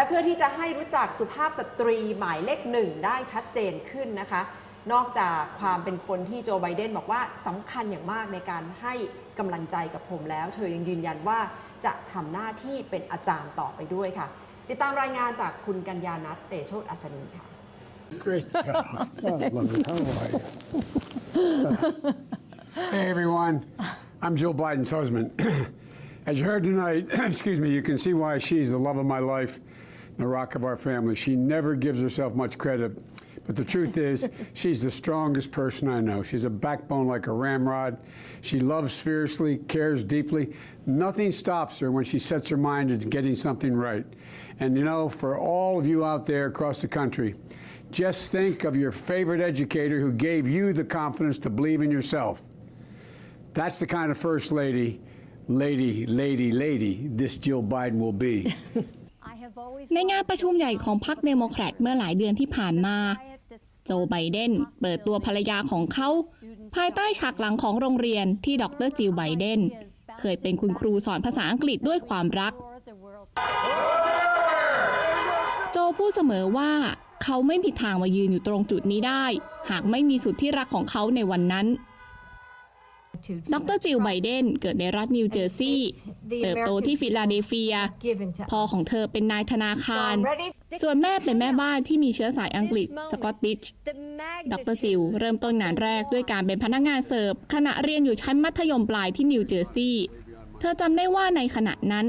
และเพื่อที่จะให้รู้จักสุภาพสตรีหมายเลขหนึ่งได้ชัดเจนขึ้นนะคะ นอกจากความเป็นคนที่โจไบเดนบอกว่าสำคัญอย่างมากในการให้กำลังใจกับผมแล้ว เธอยังยืนยันว่าจะทำหน้าที่เป็นอาจารย์ต่อไปด้วยค่ะ ติดตามรายงานจากคุณกัญญานัทเตโชตอัศนีค่ะ Great job. God, love it. How are you? hey, everyone. I'm Jill Biden's husband. As you heard tonight, excuse me, you can see why she's the love of my life, the rock of our family. She never gives herself much credit. But the truth is, she's the strongest person I know. She's a backbone like a ramrod. She loves fiercely, cares deeply. Nothing stops her when she sets her mind to getting something right. And you know, for all of you out there across the country, just think of your favorite educator who gave you the confidence to believe in yourself. That's the kind of first lady, lady, lady, lady this Jill Biden will be. ในงานประชุมใหญ่ของพรรคเดโมแครตเมื่อหลายเดือนที่ผ่านมา โจไบเดนเปิดตัวภรรยาของเขา ภายใต้ฉากหลังของโรงเรียนที่ดรจิลไบเดนเคยเป็นคุณครูสอนภาษาอังกฤษด้วยความรัก โจพูดเสมอว่าเขาไม่มีทางมายืนอยู่ตรงจุดนี้ได้ หากไม่มีสุดที่รักของเขาในวันนั้น ดรจิลไบเดนเกิดในรัฐนิวเจอร์ซีย์เติบโตที่ฟิลาเดลเฟีย พ่อของเธอเป็นนายธนาคาร ส่วนแม่เป็นแม่บ้านที่มีเชื้อสายอังกฤษสกอตติชดรจิลเริ่มต้นงานแรกด้วยการเป็นพนักงานเสิร์ฟขณะเรียนอยู่ชั้นมัธยมปลายที่นิวเจอร์ซีย์เธอจำได้ว่าในขณะนั้น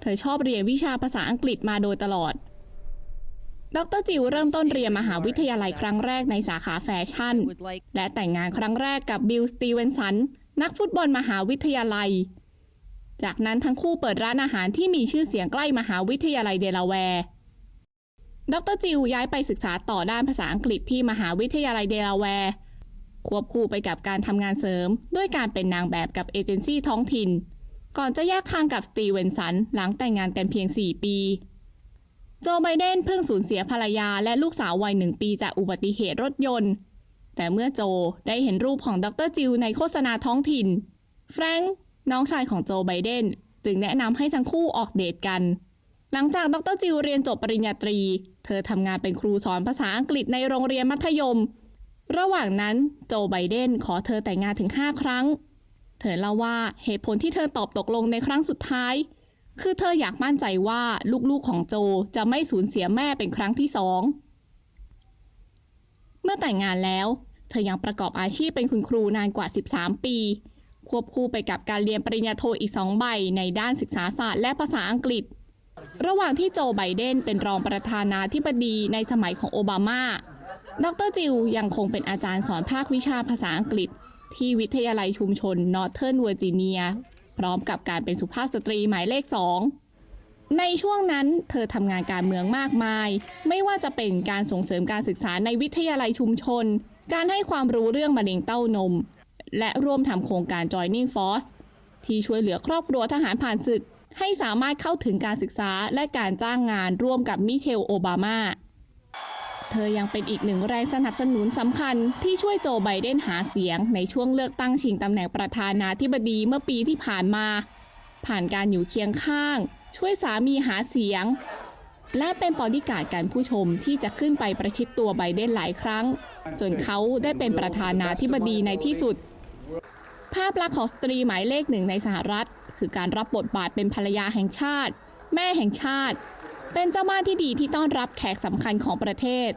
เธอชอบเรียนวิชาภาษาอังกฤษมาโดยตลอดดรจิลเริ่มต้นเรียนมหาวิทยาลัยครั้งแรกในสาขาแฟชั่น และแต่งงานครั้งแรกกับบิลสตีเวนสัน นักฟุตบอลมหาวิทยาลัย จากนั้นทั้งคู่เปิดร้านอาหารที่มีชื่อเสียงใกล้มหาวิทยาลัยเดลาแวร์ ดรจิลย้ายไปศึกษาต่อด้านภาษาอังกฤษที่มหาวิทยาลัยเดลาแวร์ ควบคู่ไปกับการทำงานเสริม ด้วยการเป็นนางแบบกับเอเจนซี่ท้องถิ่น ก่อนจะแยกทางกับสตีเวนสันหลังแต่งงานกันเพียง 4 ปีโจไบเดนเพิ่งสูญเสียภรรยาและลูกสาววัยหนึ่งปีจากอุบัติเหตุรถยนต์ แต่เมื่อโจได้เห็นรูปของดรจิลในโฆษณาท้องถิ่น แฟรงค์น้องชายของโจไบเดนจึงแนะนำให้ทั้งคู่ออกเดทกัน หลังจากดรจิลเรียนจบปริญญาตรี เธอทำงานเป็นครูสอนภาษาอังกฤษในโรงเรียนมัธยม ระหว่างนั้นโจไบเดนขอเธอแต่งงานถึง 5 ครั้ง เธอเล่าว่าเหตุผลที่เธอตอบตกลงในครั้งสุดท้าย คือเธออยากมั่นใจว่าลูกๆของโจจะไม่สูญเสียแม่เป็นครั้งที่สองเมื่อแต่งงานแล้ว เธอยังประกอบอาชีพเป็นคุณครูนานกว่า 13 ปี ควบคู่ไปกับการเรียนปริญญาโทอีก 2 ใบในด้านศึกษาศาสตร์และภาษาอังกฤษ ระหว่างที่โจไบเดนเป็นรองประธานาธิบดีในสมัยของโอบามา ดรจิลยังคงเป็นอาจารย์สอนภาควิชาภาษาอังกฤษ ที่วิทยาลัยชุมชนนอร์เทิร์นเวอร์จิเนีย พร้อมกับการเป็นสุภาพสตรีหมายเลขสอง ในช่วงนั้นเธอทำงานการเมืองมากมาย ไม่ว่าจะเป็นการส่งเสริมการศึกษาในวิทยาลัยชุมชน การให้ความรู้เรื่องมะเร็งเต้านม และร่วมทำโครงการ Joining Force ที่ช่วยเหลือครอบครัวทหารผ่านศึก ให้สามารถเข้าถึงการศึกษาและการจ้างงานร่วมกับมิเชลโอบามา เธอยังเป็นอีกหนึ่งแรงสนับสนุนสำคัญที่ช่วยโจไบเดนหาเสียง ในช่วงเลือกตั้งชิงตำแหน่งประธานาธิบดีเมื่อปีที่ผ่านมา ผ่านการอยู่เคียงข้าง ช่วยสามีหาเสียง และเป็นบอดี้การ์ดการผู้ชมที่จะขึ้นไปประชิดตัวไบเดนหลายครั้ง จนเขาได้เป็นประธานาธิบดีในที่สุด ภาพลักษณ์ของสตรีหมายเลขหนึ่งในสหรัฐ คือการรับบทบาทเป็นภรรยาแห่งชาติ แม่แห่งชาติ เป็นเจ้าบ้านที่ดีที่ต้อนรับแขกสำคัญของประเทศ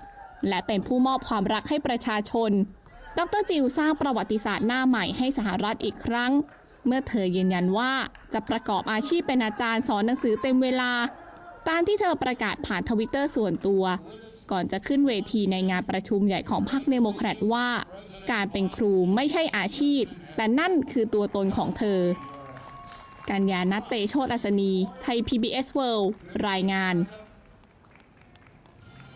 และเป็นผู้มอบความรักให้ประชาชน ดรจิลสร้างประวัติศาสตร์หน้าใหม่ให้สหรัฐอีกครั้ง เมื่อเธอยืนยันว่าจะประกอบอาชีพเป็นอาจารย์สอนหนังสือเต็มเวลา ตามที่เธอประกาศผ่านทวิตเตอร์ส่วนตัว ก่อนจะขึ้นเวทีในงานประชุมใหญ่ของพรรคเดโมแครตว่า การเป็นครูไม่ใช่อาชีพ แต่นั่นคือตัวตนของเธอ กัญญานัตเตโชตอัศนี ไทย PBS World รายงาน